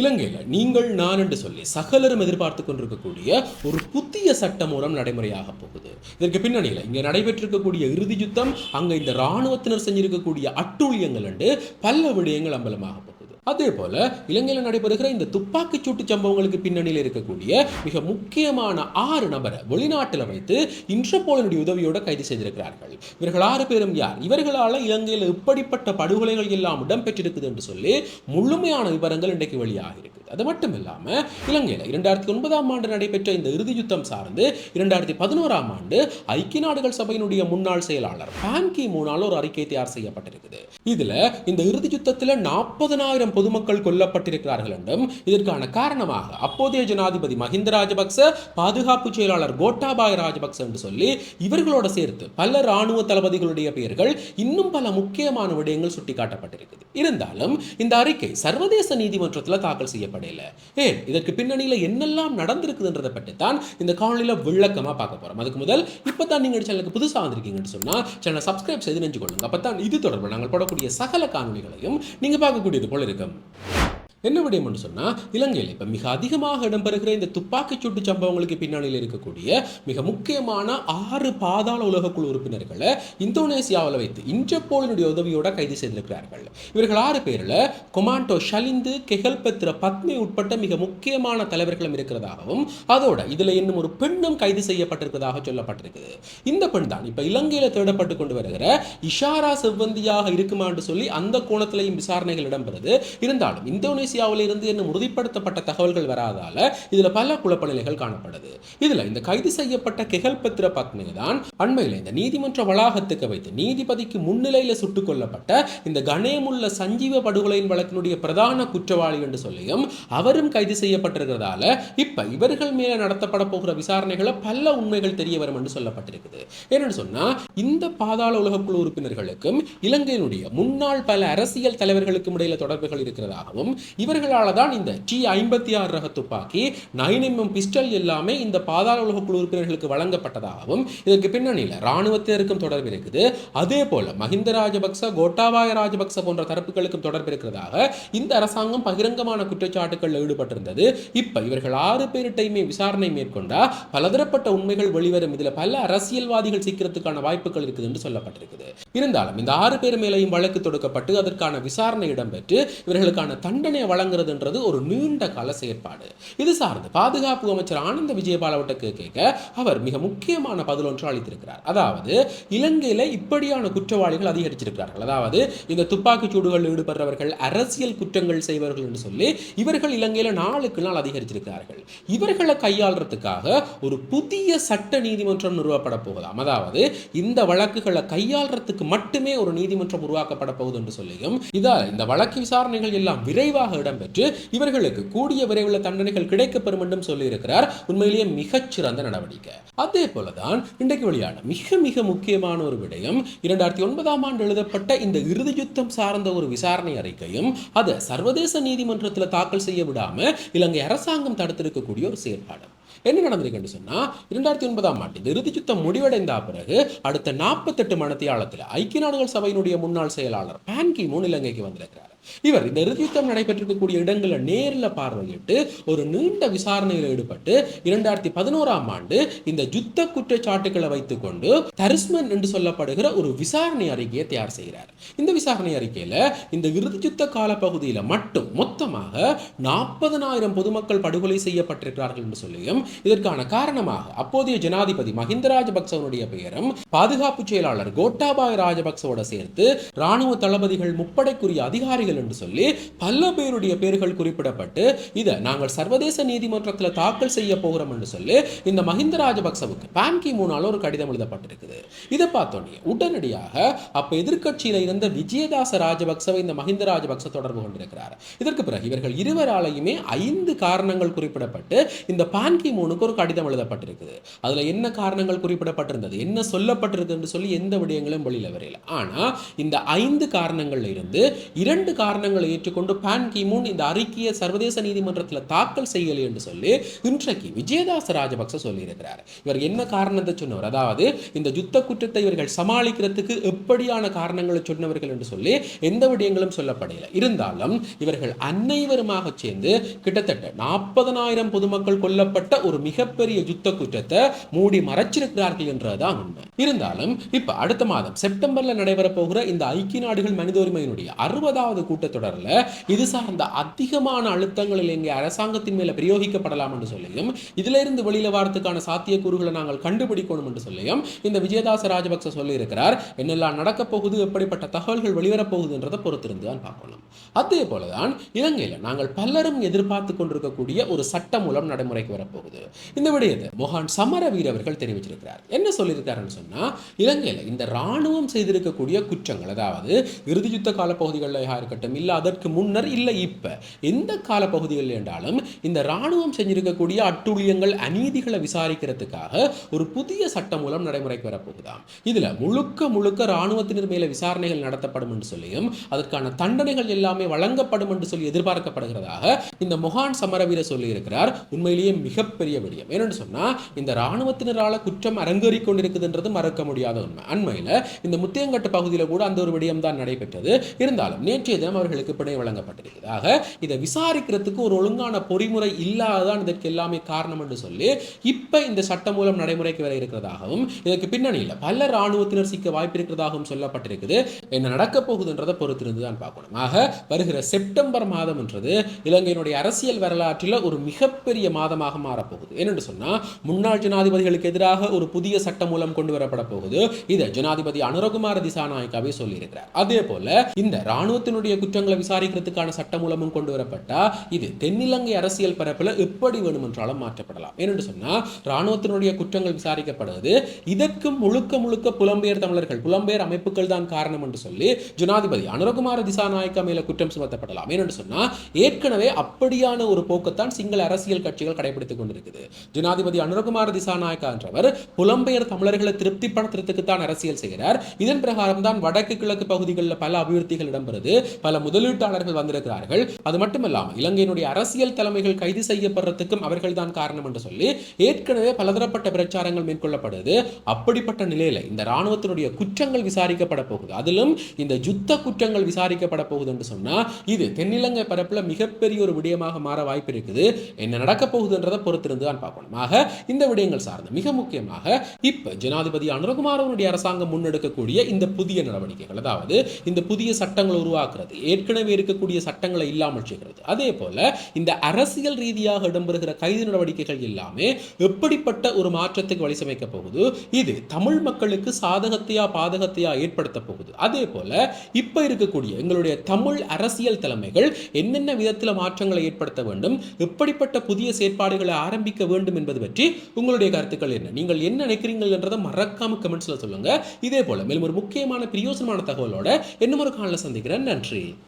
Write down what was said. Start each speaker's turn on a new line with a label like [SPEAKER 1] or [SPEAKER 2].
[SPEAKER 1] இலங்கையில் நீங்கள் நான் என்று சொல்லி சகலரும் எதிர்பார்த்து கொண்டிருக்கக்கூடிய ஒரு புதிய சட்ட மூலம் நடைமுறையாக போகுது. இதற்கு பின்னணியில் இங்கே நடைபெற்றிருக்கக்கூடிய இறுதி யுத்தம் அங்கே இந்த இராணுவத்தினர் செஞ்சிருக்கக்கூடிய அட்டூழியங்கள் என்று பல விடயங்கள் அம்பலமாக போகுது. அதே போல இலங்கையில் நடைபெறுகிற இந்த துப்பாக்கிச் சூட்டு சம்பவங்களுக்கு பின்னணியில் இருக்கக்கூடிய மிக முக்கியமான ஆறு நபரை வெளிநாட்டில் வைத்து இன்டர்போலினுடைய உதவியோட கைது செய்திருக்கிறார்கள். இவர்கள் ஆறு பேரும் யார்? இவர்களால் இலங்கையில் இப்படிப்பட்ட படுகொலைகள் எல்லாம் இடம்பெற்றிருக்குது என்று சொல்லி முழுமையான விவரங்கள் இன்றைக்கு வெளியாக இருக்குது. அது மட்டும் இல்லாமல் இலங்கையில் இரண்டாயிரத்தி ஒன்பதாம் ஆண்டு நடைபெற்ற இந்த இறுதி யுத்தம் சார்ந்து இரண்டாயிரத்தி பதினோராம் ஆண்டு ஐக்கிய நாடுகள் சபையினுடைய முன்னாள் செயலாளர் பான்கி மூணால் ஒரு அறிக்கை தயார் செய்யப்பட்டிருக்குது. இதுல இந்த இறுதி யுத்தத்தில் நாற்பதனாயிரம் பொதுமக்கள் கொல்லப்பட்டிருக்கிறார்கள் என்றும் இதற்கான காரணமாக அப்போதைய ஜனாதிபதி மஹிந்த ராஜபக்ச பாதுகாப்பு செயலாளர் கோட்டாபாய ராஜபக்ச என்று சொல்லி இவர்களோட சேர்த்து பல ராணுவ தளபதிகளுடைய பெயர்கள் இன்னும் பல முக்கியமான விடயங்கள் சுட்டிக்காட்டப்பட்டிருக்குது. இருந்தாலும் இந்த அறிக்கை சர்வதேச நீதிமன்றத்தில் தாக்கல் செய்யப்படல. ஏன்? இதற்கு பின்னணியில் என்னெல்லாம் நடந்திருக்குதுன்றதை பற்றி தான் இந்த காணொலியில் விளக்கமாக பார்க்க போகிறோம் அதுக்கு முதல் இப்போ தான் நீங்கள் சேனலுக்கு புதுசாக வந்திருக்கீங்கன்னு சொன்னால் சேனலை சப்ஸ்கிரைப் செய்து நெஞ்சு கொள்ளுங்க அப்போ தான் இது தொடர்பு நாங்கள் போடக்கூடிய சகல காணொலிகளையும் நீங்கள் பார்க்கக்கூடியது போல இருக்கும் Hoşçakalın. என்ன விடயம் என்று சொன்னால் இலங்கையில் இப்போ மிக அதிகமாக இடம்பெறுகிற இந்த துப்பாக்கிச் சூட்டு சம்பவங்களுக்கு பின்னணியில் இருக்கக்கூடிய மிக முக்கியமான ஆறு பாதாள உலகக்குழு உறுப்பினர்களை இந்தோனேசியாவில் வைத்து இன்டர்போலினுடைய உதவியோட கைது செய்திருக்கிறார்கள். இவர்கள் ஆறு பேரில் கொமாண்டோ ஷலிந்து கெகல்பத்ர பத்மி உட்பட்ட மிக முக்கியமான தலைவர்களும் இருக்கிறதாகவும் அதோட இதில் இன்னும் ஒரு பெண்ணும் கைது செய்யப்பட்டிருக்கிறதாக சொல்லப்பட்டிருக்குது. இந்த பெண் தான் இப்போ இலங்கையில் தேடப்பட்டு கொண்டு வருகிற இஷாரா செவ்வந்தியாக இருக்குமா என்று சொல்லி அந்த கோணத்திலையும் விசாரணைகள் இடம்பெறுது. இருந்தாலும் இந்தோனேசியா இந்தோனேசியாவிலிருந்து என்னும் உறுதிப்படுத்தப்பட்ட தகவல்கள் வராதால இதுல பல குழப்ப நிலைகள் காணப்படுது. இதுல இந்த கைது செய்யப்பட்ட கெகல்பத்ர பத்னி தான் அண்மையில் இந்த நீதிமன்ற வளாகத்துக்கு வைத்து நீதிபதிக்கு முன்னிலையில சுட்டுக் கொல்லப்பட்ட இந்த கணேமுள்ள சஞ்சீவ படுகொலையின் வழக்கினுடைய பிரதான குற்றவாளி என்று சொல்லியும் அவரும் கைது செய்யப்பட்டிருக்கிறதால இப்ப இவர்கள் மேல நடத்தப்பட போகிற விசாரணைகளை பல உண்மைகள் தெரிய வரும் என்று சொல்லப்பட்டிருக்குது. ஏன்னு சொன்னா இந்த பாதாள உலகக்குழு உறுப்பினர்களுக்கும் இலங்கையினுடைய முன்னாள் பல அரசியல் தலைவர்களுக்கும் இடையில தொடர்புகள் இருக்கிறதாகவும் இவர்களால் தான் இந்த டி ஐம்பத்தி ஆறு ரக துப்பாக்கி நைன் எம்எம் பிஸ்டல் எல்லாமே இந்த பாதாள உலக குழு உறுப்பினர்களுக்கு வழங்கப்பட்டதாகவும் இதற்கு பின்னணியில் இராணுவத்தினருக்கும் தொடர்பு இருக்குது. அதே போல மஹிந்த ராஜபக்ச கோட்டாபாய ராஜபக்ச போன்ற தரப்புகளுக்கும் தொடர்பு இருக்கிறதாக இந்த அரசாங்கம் பகிரங்கமான குற்றச்சாட்டுகளில் ஈடுபட்டிருந்தது. இப்ப இவர்கள் ஆறு பேரிட்டையுமே விசாரணை மேற்கொண்டா பலதரப்பட்ட உண்மைகள் வெளிவரும். இதில் பல அரசியல்வாதிகள் சீக்கிரத்துக்கான வாய்ப்புகள் இருக்குது என்று சொல்லப்பட்டிருக்குது. இருந்தாலும் இந்த ஆறு பேர் மேலையும் வழக்கு தொடுக்கப்பட்டு அதற்கான விசாரணை இடம்பெற்று இவர்களுக்கான தண்டனை வழங்குறதுன்றது ஒரு நீண்ட கால செயற்பாடு. இது சார்ந்து பாதுகாப்பு அமைச்சர் ஆனந்த விஜயபாலவட்டக்கு கேட்க அவர் மிக முக்கியமான பதில் ஒன்று அளித்திருக்கிறார். அதாவது இலங்கையில் இப்படியான குற்றவாளிகள் அதிகரிச்சிருக்கிறார்கள். அதாவது இந்த துப்பாக்கிச் சூடுகளில் ஈடுபடுறவர்கள் அரசியல் குற்றங்கள் செய்வர்கள் என்று சொல்லி இவர்கள் இலங்கையில் நாளுக்கு நாள் அதிகரிச்சிருக்கிறார்கள். இவர்களை கையாளுறதுக்காக ஒரு புதிய சட்ட நீதிமன்றம் நிறுவப்பட போகுதாம். அதாவது இந்த வழக்குகளை கையாளுறதுக்கு மட்டுமே ஒரு நீதிமன்றம் உருவாக்கப்பட போகுது என்று சொல்லியும் இதால் இந்த வழக்கு விசாரணைகள் எல்லாம் விரைவாக இடம்பெற்று இவர்களுக்கு கூடிய விரைவில் தண்டனைகள் கிடைக்கப்பெறும் என்றும் சொல்லியிருக்கிறார். உண்மையிலேயே மிகச்சிறந்த நடவடிக்கை. அதே போலதான் இன்றைக்கு வெளியான மிக மிக முக்கியமான ஒரு விடயம் இரண்டாயிரத்தி ஒன்பதாம் ஆண்டு எழுதப்பட்ட இந்த இறுதி யுத்தம் சார்ந்த ஒரு விசாரணை அறிக்கையும் அதை சர்வதேச நீதிமன்றத்தில் தாக்கல் செய்ய விடாம இலங்கை அரசாங்கம் தடுத்திருக்கக்கூடிய ஒரு செயற்பாடு என்ன நடந்திருக்குன்னு சொன்னா இரண்டாயிரத்தி ஒன்பதாம் ஆண்டு இந்த இறுதி யுத்தம் முடிவடைந்த பிறகு அடுத்த நாற்பத்தெட்டு மணத்தியாலத்தில் ஐக்கிய நாடுகள் சபையினுடைய முன்னாள் செயலாளர் பான் கி மூன் இலங்கைக்கு வந்திருக்கிறார். இவர் இந்த இறுதி யுத்தம் நடைபெற்றிருக்கக்கூடிய இடங்களை நேரில் பார்வையிட்டு ஒரு நீண்ட விசாரணையில் ஈடுபட்டு இரண்டாயிரத்தி பதினோராம் ஆண்டு இந்த யுத்த குற்றச்சாட்டுகளை வைத்துக்கொண்டு தரிஸ்மன் என்று சொல்லப்படுகிற ஒரு விசாரணை அறிக்கையை தயார் செய்கிறார். இந்த விசாரணை அறிக்கையில் இந்த இறுதி யுத்த கால பகுதியில் மட்டும் மொத்தமாக நாற்பதனாயிரம் பொதுமக்கள் படுகொலை செய்யப்பட்டிருக்கிறார்கள் என்று சொல்லியும் இதற்கான காரணமாக அப்போதைய ஜனாதிபதி மஹிந்த ராஜபக்சவனுடைய பெயரும் பாதுகாப்பு செயலாளர் கோட்டாபாய ராஜபக்சவோட சேர்த்து ராணுவ தளபதிகள் முப்படைக்குரிய அதிகாரிகள் என்று சொல்லி பல பேருடைய பேர்கள் குறிப்பிடப்பட்டு இதை நாங்கள் சர்வதேச நீதிமன்றத்தில் தாக்கல் செய்ய போகிறோம் என்று சொல்லி இந்த மஹிந்த ராஜபக்சவுக்கு பான் கி மூணால ஒரு கடிதம் எழுதப்பட்டிருக்குது. இதை பார்த்தோன்னே உடனடியாக அப்ப எதிர்க்கட்சியில இருந்த விஜயதாச ராஜபக்சவை இந்த மஹிந்த ராஜபக்ச தொடர்பு கொண்டிருக்கிறார். இதற்கு பிறகு இவர்கள் இருவராலையுமே ஐந்து காரணங்கள் குறிப்பிடப்பட்டு இந்த பான் கி மூணுக்கு ஒரு கடிதம் எழுதப்பட்டிருக்குது. அதுல என்ன காரணங்கள் குறிப்பிடப்பட்டிருந்தது? என்ன சொல்லப்பட்டிருக்கு என்று சொல்லி எந்த விடயங்களும் வெளியில் வரையில. ஆனா இந்த ஐந்து காரணங்கள்ல இருந்து இரண்டு காரணங்களை ஏற்றுக்கொண்டு பான் கிமூன் இந்த அறிக்கையை சர்வதேச நீதிமன்றத்தில் தாக்கல் செய்யலை என்று சொல்லி இன்றைக்கு விஜயதாச ராஜபக்ச சொல்லியிருக்கிறார். இவர் என்ன காரணத்தை சொன்னவர்? அதாவது இந்த யுத்த குற்றத்தை இவர்கள் சமாளிக்கிறதுக்கு எப்படியான காரணங்களை சொன்னவர்கள் என்று சொல்லி எந்த விடயங்களும் சொல்லப்படவில்லை இருந்தாலும் இவர்கள் அனைவருமாக சேர்ந்து கிட்டத்தட்ட நாற்பதனாயிரம் பொதுமக்கள் கொல்லப்பட்ட ஒரு மிகப்பெரிய யுத்த குற்றத்தை மூடி மறைச்சிருக்கிறார்கள் என்றதுதான் உண்மை. இருந்தாலும் இப்ப அடுத்த மாதம் செப்டம்பர்ல நடைபெற போகிற இந்த ஐக்கிய நாடுகள் மனித உரிமையினுடைய அறுபதாவது கூட்டத்தொடரில் இது சார்ந்த அதிகமான அழுத்தங்கள் இங்கே அரசாங்கத்தின் மேலே பிரயோகிக்கப்படலாம் என்று சொல்லியும் இதிலிருந்து வெளியில் வாரத்துக்கான சாத்தியக்கூறுகளை நாங்கள் கண்டுபிடிக்கணும் என்று சொல்லியும் இந்த விஜயதாச ராஜபக்ச சொல்லியிருக்கிறார். என்னெல்லாம் நடக்கப் போகுது எப்படிப்பட்ட தகவல்கள் வெளிவரப் போகுதுன்றதை பொறுத்திருந்து தான் பார்க்கணும். அதே போலதான் இலங்கையில் நாங்கள் பலரும் எதிர்பார்த்து கொண்டிருக்கக்கூடிய ஒரு சட்ட மூலம் நடைமுறைக்கு வரப்போகுது. இந்த விடயத்தை மொஹான் சமர வீரர்கள் தெரிவிச்சிருக்கிறார். என்ன சொல்லியிருக்காருன்னு சொன்னால் இலங்கையில் இந்த இராணுவம் செய்திருக்கக்கூடிய குற்றங்கள் அதாவது இறுதி யுத்த கால பகுதிகளில் இருக்கட்டும் இல்ல அதற்கு முன்னர் இல்லை இப்போ. எந்த காலப்பகுதிகளில் என்றாலும் இந்த ராணுவம் செஞ்சிருக்கக்கூடிய அட்டுழியங்கள் அநீதிகளை விசாரிக்கிறதுக்காக ஒரு புதிய சட்டம் மூலம் நடைமுறைக்கு வரப்போகுதாம். இதில் முழுக்க முழுக்க இராணுவத்தினர் மேலே விசாரணைகள் நடத்தப்படும் என்று சொல்லியும் அதற்கான தண்டனைகள் எல்லாமே வழங்கப்படும் என்று சொல்லி எதிர்பார்க்கப்படுகிறதாக இந்த மொஹான் சமரவீர சொல்லி இருக்கிறார் உண்மையிலேயே மிகப்பெரிய விடயம். ஏன்னு சொன்னா இந்த ராணுவத்தினரால குற்றம் அரங்கேறி கொண்டிருக்குதுன்றது மறக்க முடியாத உண்மை. அண்மையில இந்த முத்தியங்கட்டு பகுதியில் கூட அந்த ஒரு விடயம் தான் நடைபெற்றது. இருந்தாலும் நேற்றைய தினம் அவர்களுக்கு பிணை வழங்கப்பட்டிருக்கிறது ஆக இதை விசாரிக்கிறதுக்கு ஒரு ஒழுங்கான பொறிமுறை இல்லாததான் இதற்கு எல்லாமே காரணம் என்று சொல்லி இப்போ இந்த சட்டம் மூலம் நடைமுறைக்கு வர இருக்கிறதாகவும் இதற்கு பின்னணியில் பல இராணுவத்தினர் சிக்க வாய்ப்பு இருக்கிறதாகவும் சொல்லப்பட்டிருக்குது. என்ன நடக்க போகுதுன்றதை பொறுத்திருந்து தான் பார்க்கணும். ஆக வருகிற செப்டம்பர் மாதம் என்றது இலங்கையினுடைய அரசியல் வரலாற்றில் ஒரு மிகப்பெரிய மாதமாக மாறப்போகுது. ஏனென்று சொன்னால் முன்னாள் ஜனாதிபதிகளுக்கு எதிராக ஒரு புதிய சட்டம் மூலம் கொண்டு வரப்பட போகுது. இதை ஜனாதிபதி அனுரகுமார திசாநாயக்காவே சொல்லியிருக்கிறார். அதே போல இந்த ராணுவத்தினுடைய குற்றங்களை விசாரிக்கிறதுக்கான சட்டமூலமும் கொண்டு வரப்பட்டா இது தென்னிலங்கை அரசியல் பரப்பில் எப்படி வேணுமென்றாலும் மாற்றப்படலாம். ஏனென்று சொன்னால் இராணுவத்தினுடைய குற்றங்கள் விசாரிக்கப்படுவது இதற்கும் முழுக்க முழுக்க புலம்பெயர் தமிழர்கள் புலம்பெயர் அமைப்புகள் தான் காரணம் என்று சொல்லி ஜனாதிபதி அனுரகுமார திசாநாயக்கா மேல குற்றம் சுமத்தப்படலாம். ஏனென்று சொன்னா ஏற்கனவே அப்படியான ஒரு போக்கத்தான் சிங்கள அரசியல் கட்சிகள் கடைபிடித்துக் கொண்டிருக்குது. ஜனாதிபதி அனுரகுமார திசாநாயக்கா என்றவர் புலம்பெயர் தமிழர்களை திருப்திப்படுத்துறதுக்கு தான் அரசியல் செய்கிறார். இதன் பிரகாரம் தான் வடக்கு கிழக்கு பகுதிகளில் பல அபிவிருத்திகள் இடம்பெறுது. பல முதலீட்டாளர்கள் வந்திருக்கிறார்கள். அது மட்டுமல்லாமல் இலங்கையினுடைய அரசியல் தலைமைகள் கைது செய்யப்படுறதுக்கும் அவர்கள் தான் காரணம் என்று சொல்லி ஏற்கனவே பலதரப்பட்ட பிரச்சாரங்கள் மேற்கொள்ளப்படுது. அப்படிப்பட்ட நிலையில இந்த ராணுவத்தினுடைய குற்றங்கள் விசாரிக்கப்பட போகுது. அதிலும் இந்த யுத்த குற்றங்கள் விசாரிக்கப்பட போகுது என்று சொன்னா இது தென்னிலங்கை பரப்புல மிகப்பெரிய ஒரு விடயமாக மாற வாய்ப்பு இருக்குது. என்ன நடக்க போகுதுன்றதை பொறுத்திருந்து தான் பார்க்கணும். ஆக இந்த விடயங்கள் சார்ந்து மிக முக்கியமாக இப்ப ஜனாதிபதி அனுரகுமாரவனுடைய அரசாங்கம் முன்னெடுக்கக்கூடிய இந்த புதிய நடவடிக்கைகள். அதாவது இந்த புதிய சட்டங்களை உருவாக்குறது. ஏற்கனவே இருக்கக்கூடிய சட்டங்களை இல்லாமல் செய்கிறது. அதே போல இந்த அரசியல் ரீதியாக இடம்பெறுகிற கைது நடவடிக்கைகள் எல்லாமே எப்படிப்பட்ட ஒரு மாற்றத்துக்கு வழி சமைக்க போகுது? இது தமிழ் மக்களுக்கு சாதகத்தையா பாதகத்தையா ஏற்படுத்த போகுது. அதே போல இப்ப இருக்கக்கூடிய எங்களுடைய தமிழ் அரசியல் தலைமைகள் என்னென்ன விதத்தில் மாற்றங்களை ஏற்படுத்த வேண்டும்? எப்படிப்பட்ட புதிய செயற்பாடுகளை ஆரம்பிக்க வேண்டும் என்பது பற்றி உங்களுடைய கருத்துக்கள் என்ன? நீங்கள் என்ன நினைக்கிறீங்கள் என்றதை மறக்காம கமெண்ட்ஸ்ல சொல்லுங்க. இதே போல மேலும் ஒரு முக்கியமான பிரியோசனமான தகவலோட இன்னும் ஒரு காலில் சந்திக்கிறேன். நன்றி. থেকে